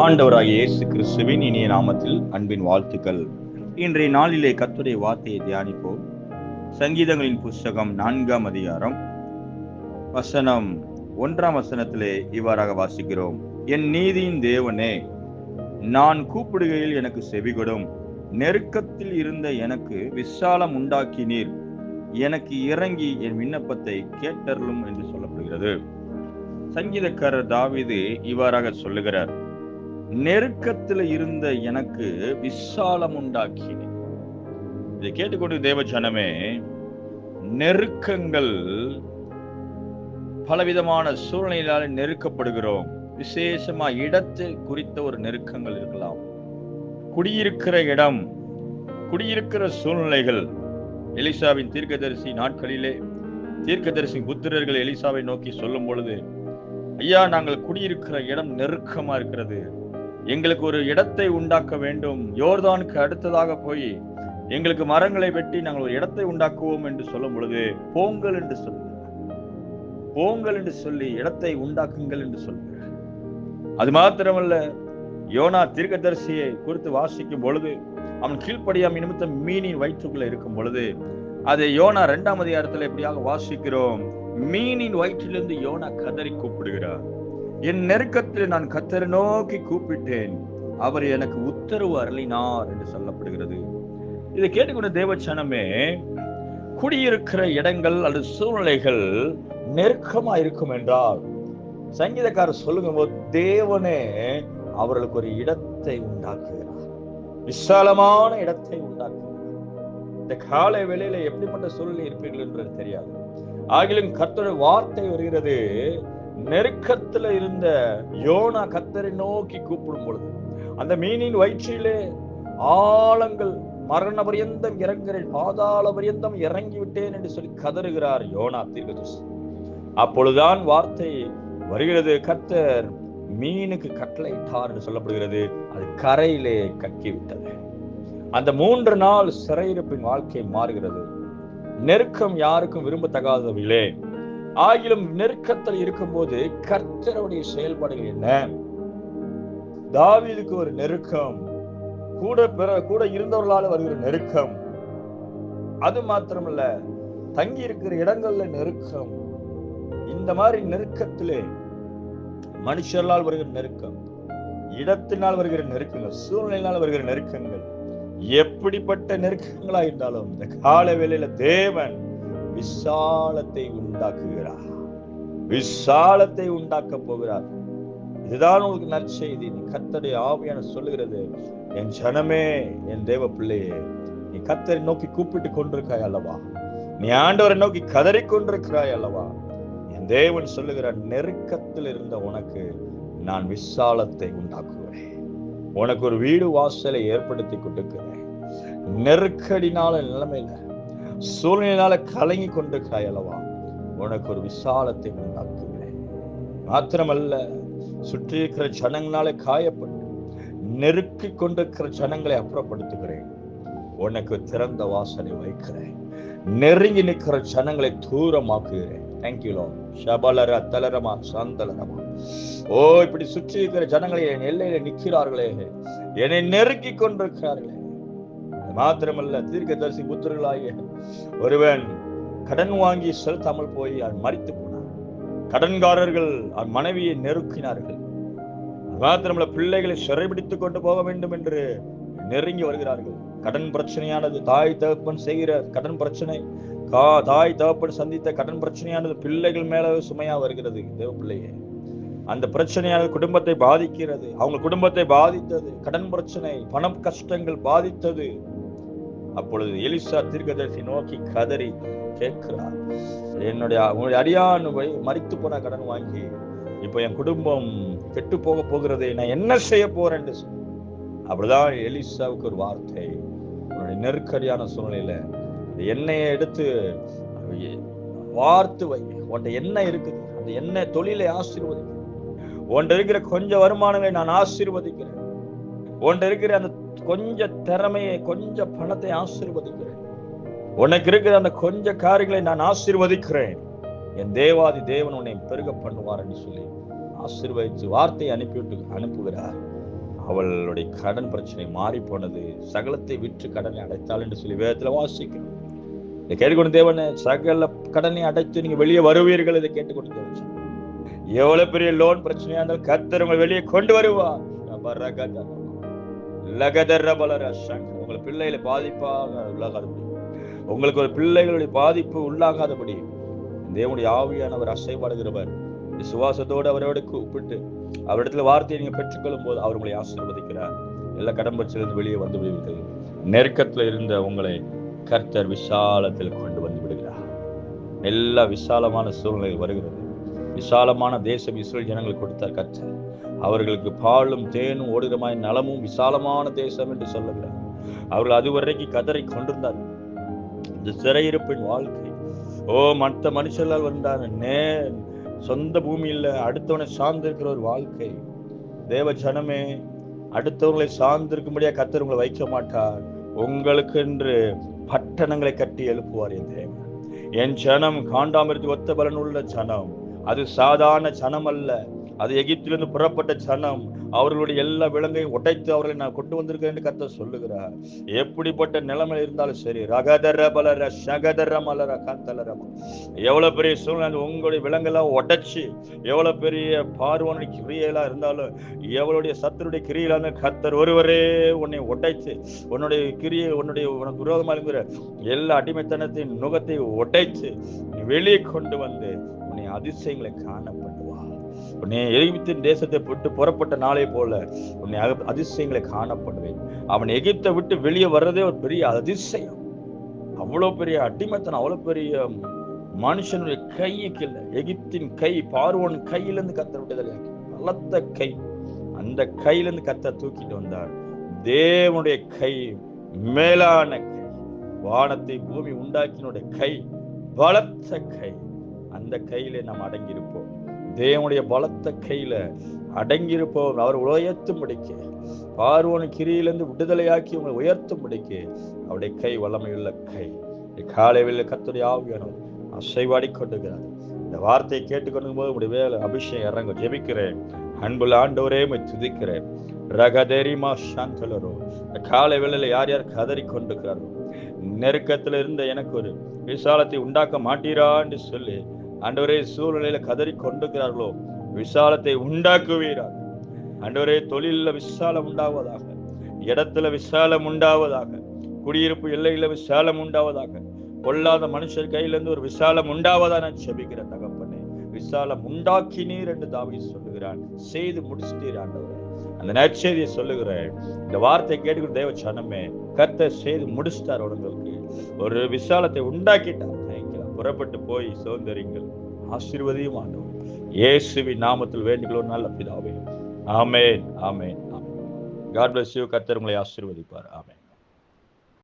ஆண்டவராகிய இயேசு கிறிஸ்துவின் இனிய நாமத்தில் அன்பின் வாழ்த்துக்கள். இன்றைய நாளிலே கத்துடைய வார்த்தையை தியானிப்போம். சங்கீதங்களின் புஸ்தகம் நான்காம் அதிகாரம் வசனம் ஒன்றாம் வசனத்திலே இவ்வாறாக வாசிக்கிறோம். என் நீதியின் தேவனே நான் கூப்பிடுகையில் எனக்கு செவிகொடும். நெருக்கத்தில் இருந்த எனக்கு விசாலம் உண்டாக்கினீர். எனக்கு இறங்கி என் விண்ணப்பத்தை கேட்டருளும் என்று சொல்லப்படுகிறது. சங்கீதக்காரர் தாவீது இவ்வாறாக சொல்லுகிறார். நெருக்கத்தில் இருந்த எனக்கு விசாலம் உண்டாக்கினேன். இதை கேட்டுக்கொண்டு தேவ ஜனமே நெருக்கங்கள் பலவிதமான சூழ்நிலையால் நெருக்கப்படுகிறோம். விசேஷமா இடத்தை குறித்த ஒரு நெருக்கங்கள் இருக்கலாம். குடியிருக்கிற இடம் குடியிருக்கிற சூழ்நிலைகள். எலிசாவின் தீர்க்கதரிசி நாட்களிலே தீர்க்கதரிசி புத்திரர்கள் எலிசாவை நோக்கி சொல்லும் பொழுது ஐயா நாங்கள் குடியிருக்கிற இடம் நெருக்கமா இருக்கிறது. எங்களுக்கு ஒரு இடத்தை உண்டாக்க வேண்டும். யோர்தானுக்கு அடுத்ததாக போய் எங்களுக்கு மரங்களை வெட்டி நாங்கள் ஒரு இடத்தை உண்டாக்குவோம் என்று சொல்லும் பொழுது போங்கள் என்று சொல்லுகிறார் போங்கள் என்று சொல்லி இடத்தை உண்டாக்குங்கள் என்று சொல்லுங்கள் அது மாத்திரமல்ல யோனா தீர்க்கதரிசியை குறித்து வாசிக்கும் பொழுது அவன் கீழ்ப்படியாம நிமித்தம் மீனின் வயிற்றுக்குள்ள இருக்கும் பொழுது அதை யோனா இரண்டாம் அதிகாரத்துல எப்படியாக வாசிக்கிறோம்? மீனின் வயிற்றிலிருந்து யோனா கதறி கூப்பிடுகிறார். என் நெருக்கத்தில் நான் கத்தரை நோக்கி கூப்பிட்டேன். அவர் எனக்கு உத்தரவு அருளினார் என்று சொல்லப்படுகிறது. இதை கேட்டுக்கொண்ட தேவச்சனமே குடியிருக்கிற இடங்கள் அல்லது சூழ்நிலைகள் நெருக்கமா இருக்கும் என்றால் சங்கீதக்காரர் சொல்லுங்க போது தேவனே அவர்களுக்கு ஒரு இடத்தை உண்டாக்குகிறார். விசாலமான இடத்தை உண்டாக்குகிறார். இந்த காலை வேளையில எப்படிப்பட்ட சூழ்நிலை இருப்பீர்கள் என்பது தெரியாது. ஆகிலும் கர்த்தருடைய வார்த்தை வருகிறது. நெருக்கத்துல இருந்த யோனா கத்தரை நோக்கி கூப்பிடும் பொழுது அந்த மீனின் வயிற்றிலே ஆழங்கள் மரண பரியந்தம் இறங்குகிறேன் பாதாள பரியந்தம் இறங்கி விட்டேன் என்று சொல்லி கதறுகிறார் யோனா தீர்க்கதரிசி அப்பொழுதுதான் வார்த்தை வருகிறது கத்தர் மீனுக்கு கட்டளையிட்டார் என்று சொல்லப்படுகிறது அது கரையிலே கக்கிவிட்டது. அந்த மூன்று நாள் சிறையிருப்பின் வாழ்க்கை மாறுகிறது. நெருக்கம் யாருக்கும் விரும்பத்தகாதவில்லை ஆகிலும் நெருக்கத்தில் இருக்கும்போது கர்த்தருடைய செயல்பாடுகள் என்ன? தாவீதுக்கு ஒரு நெருக்கம் கூட பிற கூட இருந்தவர்களால வருகிற நெருக்கம். அது மாத்திரமல்ல தங்கி இருக்கிற இடங்கள்ல நெருக்கம். இந்த மாதிரி நெருக்கத்திலே மனுஷர்களால் வருகிற நெருக்கம் இடத்தினால் வருகிற நெருக்கங்கள் சூழ்நிலையினால் வருகிற நெருக்கங்கள் எப்படிப்பட்ட நெருக்கங்களா இருந்தாலும் இந்த கால வேலையில தேவன் விசாலத்தை உண்டாக்குகிறார். விசாலத்தை உண்டாக்க போகிறார். இதுதான் உங்களுக்கு நற்செய்தி. நீ கத்தடைய ஆவியான சொல்லுகிறது என் ஜனமே என் தேவ பிள்ளையே நீ கத்தரை நோக்கி கூப்பிட்டு கொண்டிருக்காய் அல்லவா? நீ ஆண்டவரை நோக்கி கதறி கொண்டிருக்கிறாய் அல்லவா? என் தேவன் சொல்லுகிற நெருக்கத்தில் இருந்த உனக்கு நான் விசாலத்தை உண்டாக்குவேன். உனக்கு ஒரு வீடு வாசலை ஏற்படுத்தி கொண்டிருக்கிறேன் நெருக்கடினால நிலைமையில சூழ்நிலையினால கலங்கி கொண்டு காயலவா உனக்கு ஒரு விசாலத்தை உண்டாக்குகிறேன். மாத்திரமல்ல சுற்றி இருக்கிற ஜனங்களால காயப்பட்டு நெருக்கி கொண்டிருக்கிற ஜனங்களை அப்புறப்படுத்துகிறேன். உனக்கு திறந்த வாசனை வைக்கிறேன். நெருங்கி நிற்கிற ஜனங்களை தூரமாக்குகிறேன். தேங்க்யூலோ ஷபலர தலரமா சாந்தலரமா. ஓ இப்படி சுற்றி இருக்கிற ஜனங்களை என் எல்லையில நிற்கிறார்களே. என்னை நெருக்கி கொண்டிருக்கிறார்களே. மாத்திரமல்ல தீர்க்கதரிசி புத்திரர்களாகிய ஒருவன் கடன் வாங்கி செலுத்தாமல் போய் அவன் மறித்து போனான். கடன்காரர்கள் அவன் மனைவியை நெருக்கினார்கள். மாத்திரமல்ல பிள்ளைகளை சிறைபிடித்துக் கொண்டு போக வேண்டும் என்று நெருங்கி வருகிறார்கள். கடன் பிரச்சனையானது தாய் தகப்பன் செய்கிற கடன் பிரச்சனை கா தாய் தகப்பன் சந்தித்த கடன் பிரச்சனையானது பிள்ளைகள் மேல சுமையா வருகிறது. தேவ பிள்ளையே அந்த பிரச்சனையானது குடும்பத்தை பாதிக்கிறது. அவங்க குடும்பத்தை பாதித்தது கடன் பிரச்சனை பணம் கஷ்டங்கள் பாதித்தது. அப்பொழுது எலிசா தீர்க்கதரிசி நோக்கி கதறி கேட்கிறார் என்னுடைய உங்களுடைய அடியான் மறித்து போன கடன் வாங்கி இப்போ என் குடும்பம் கெட்டு போக போகிறதை நான் என்ன செய்ய போறேன்? அப்படிதான் எலிசாவுக்கு ஒரு வார்த்தை உன்னுடைய நெருக்கடியான சூழ்நிலையில எண்ணெயை எடுத்து வார்த்து வை. உன்ட எண்ணெய் இருக்குது? அந்த எண்ணெய் தொழிலை ஆசீர்வதிக்கிறேன்? உன்ட இருக்கிற கொஞ்சம் வருமானங்களை நான் ஆசீர்வதிக்கிறேன். உன்ட இருக்கிற அந்த கொஞ்ச திறமையை கொஞ்ச பணத்தை ஆசீர்வதிக்கிறேன். உனக்கு இருக்கிற அந்த கொஞ்ச காரியங்களை நான் ஆசீர்வதிக்கிறேன். என் தேவாதி தேவன் உன்னை பெருக பண்ணுவார் என்று சொல்லி ஆசீர்வதித்து வார்த்தையை அனுப்பிவிட்டு அனுப்புகிறார். அவளுடைய கடன் பிரச்சனை மாறி போனது சகலத்தை விற்று கடனை அடைத்தாள் என்று சொல்லி வேதத்துல வாசிக்கிறோம். இதை கேட்டுக்கொண்டு தேவனை சகல கடனை அடைத்து நீங்க வெளியே வருவீர்கள் இதை கேட்டுக்கொண்டு தேவன் எவ்வளவு பெரிய லோன் பிரச்சனையா இருந்தாலும் கத்தர் உங்களை வெளியே கொண்டு வருவா லகதர உங்களை பிள்ளைகளை பாதிப்பாக உள்ளாகாதபடி. உங்களுக்கு ஒரு பிள்ளைகளுடைய பாதிப்பு உள்ளாகாதபடி. தேவனுடைய ஆவியானவர் அசைவாடுகிறவர். விசுவாசத்தோடு அவரோடு கூப்பிட்டு அவரிடத்துல வார்த்தையை நீங்க பெற்றுக்கொள்ளும் போது அவர் உங்களை ஆசீர்வதிக்கிறார். எல்லா கடம்பச்சிலிருந்து வெளியே வந்து விடுவீர்கள். நெருக்கத்துல இருந்த உங்களை கர்த்தர் விசாலத்தில் கொண்டு வந்து விடுகிறார். எல்லா விசாலமான சூழ்நிலை வருகிறது. விசாலமான தேசம் இஸ்ரேல் ஜனங்கள் கொடுத்தார் கர்த்தர். அவர்களுக்கு பாலும் தேனும் ஓடுகிறமாய் நலமும் விசாலமான தேசம் என்று சொல்லுகிறார். அவர்கள் அதுவரைக்கும் கதரை கொண்டிருந்தார். இந்த சிறையிருப்பின் வாழ்க்கை. ஓ மற்ற மனுஷர்களால் வந்தார். நே சொந்த பூமியில் அடுத்தவனை சார்ந்திருக்கிற ஒரு வாழ்க்கை. தேவ ஜனமே அடுத்தவங்களை சார்ந்திருக்கும்படியா கத்தர் உங்களை வைக்க மாட்டார். உங்களுக்கு என்று பட்டணங்களை கட்டி எழுப்புவார் என் தேவன். என் ஜனம் காண்டாமிருத்தி ஒத்த பலன் உள்ள ஜனம். அது சாதாரண ஜனம் அல்ல அது எகிப்திலிருந்து புறப்பட்ட சனம் அவர்களுடைய எல்லா விலங்கையும் உடைத்து அவர்களை நான் கொண்டு வந்திருக்கேன் என்று கத்த சொல்லுகிறார். எப்படிப்பட்ட நிலைமையில இருந்தாலும் சரி ரகதர பலர சகதர மலர கந்தலரமா எவ்வளவு பெரிய சூழ்நிலை உங்களுடைய விலங்கெல்லாம் உடைச்சு எவ்வளவு பெரிய பார்வனுடைய கிரியெல்லாம் இருந்தாலும் எவ்வளவுடைய சத்தருடைய கிரியில கத்தர் ஒருவரே உன்னை உடைச்சு உன்னுடைய கிரியை உன்னுடைய உனக்கு விரோதமா இருக்கிற எல்லா அடிமைத்தனத்தின் நுகத்தை உடைச்சு வெளியே கொண்டு வந்து உன்னை அதிசயங்களை காணப்படும். உன்னை எகிப்தின் தேசத்தை விட்டு புறப்பட்ட நாளை போல உன்னை அதிசயங்களை காணப்படுவேன். அவன் எகிப்தை விட்டு வெளியே வர்றதே ஒரு பெரிய அதிசயம். அவ்வளோ பெரிய அடிமைத்தனம் அவ்வளோ பெரிய மனுஷனுடைய கைக்கு இல்லை எகிப்தின் கை பார்வன் கையிலேருந்து கத்த விட்டதில்லை பலத்த கை. அந்த கையிலேருந்து கத்த தூக்கிட்டு வந்தார். தேவனுடைய கை மேலான கை வானத்தை பூமி உண்டாக்கினுடைய கை பலத்த கை. அந்த கையிலே நாம் அடங்கியிருப்போம். தேவனுடைய பலத்த கையில அடங்கியிருப்போம் அவர் உயர்த்தும் முடிக்க பார்வோன் கிரியிலிருந்து விடுதலையாக்கி உங்களை உயர்த்தும் முடிக்க அவருடைய கை வல்லமையுள்ள கை. காலையில் கத்துடைய வேளையில ஆவியானவர் அசைவாடி கொண்டுகிறார் இந்த வார்த்தையை கேட்டுக்கொண்டு போது உடைய வேலை அபிஷேகம் இறங்க ஜெபிக்கிறேன். அன்புள்ள ஆண்டவரே துதிக்கிறேன். ரகதெரிமா சாந்தலரோ இந்த காலை வேளையில யார் யார் கதறி கொண்டிருக்கிறாரோ நெருக்கத்தில் இருந்த எனக்கு ஒரு விசாலத்தை உண்டாக்க மாட்டீரா என்று சொல்லி அண்டவரே சூழ்நிலையில கதறி கொண்டிருக்கிறார்களோ விசாலத்தை உண்டாக்குவீராக அண்டவரே தொழிலில் விசாலம் உண்டாவதாக இடத்துல விசாலம் உண்டாவதாக குடியிருப்பு எல்லையில விசாலம் உண்டாவதாக கொல்லாத மனுஷர் கையிலிருந்து ஒரு விசாலம் உண்டாவதா நான் செபிக்கிற தகப்பனே. விசாலம் உண்டாக்கினீர் என்று தாவி சொல்லுகிறான். செய்து முடிச்சிட்டீர் ஆண்டவர். அந்த நற்செய்தியை சொல்லுகிறேன். இந்த வார்த்தை கேட்டுக்கிற தேவ சனமே கர்த்தர் செய்து முடிச்சிட்டார் உங்களுக்கு ஒரு விசாலத்தை உண்டாக்கிட்டார். தேங்க்யூ புறப்பட்டு போய் சுதந்திரிங்கள். ஆசீர்வதியும் ஆண்டவர். இயேசுவின் நாமத்தில் வேண்டுகளோ நல்ல பிதாவே. ஆமேன் ஆமேன் ஆமேன். காட் பிளஸ் யூ கத்தர் உங்களை ஆசீர்வதிப்பார். ஆமேன்.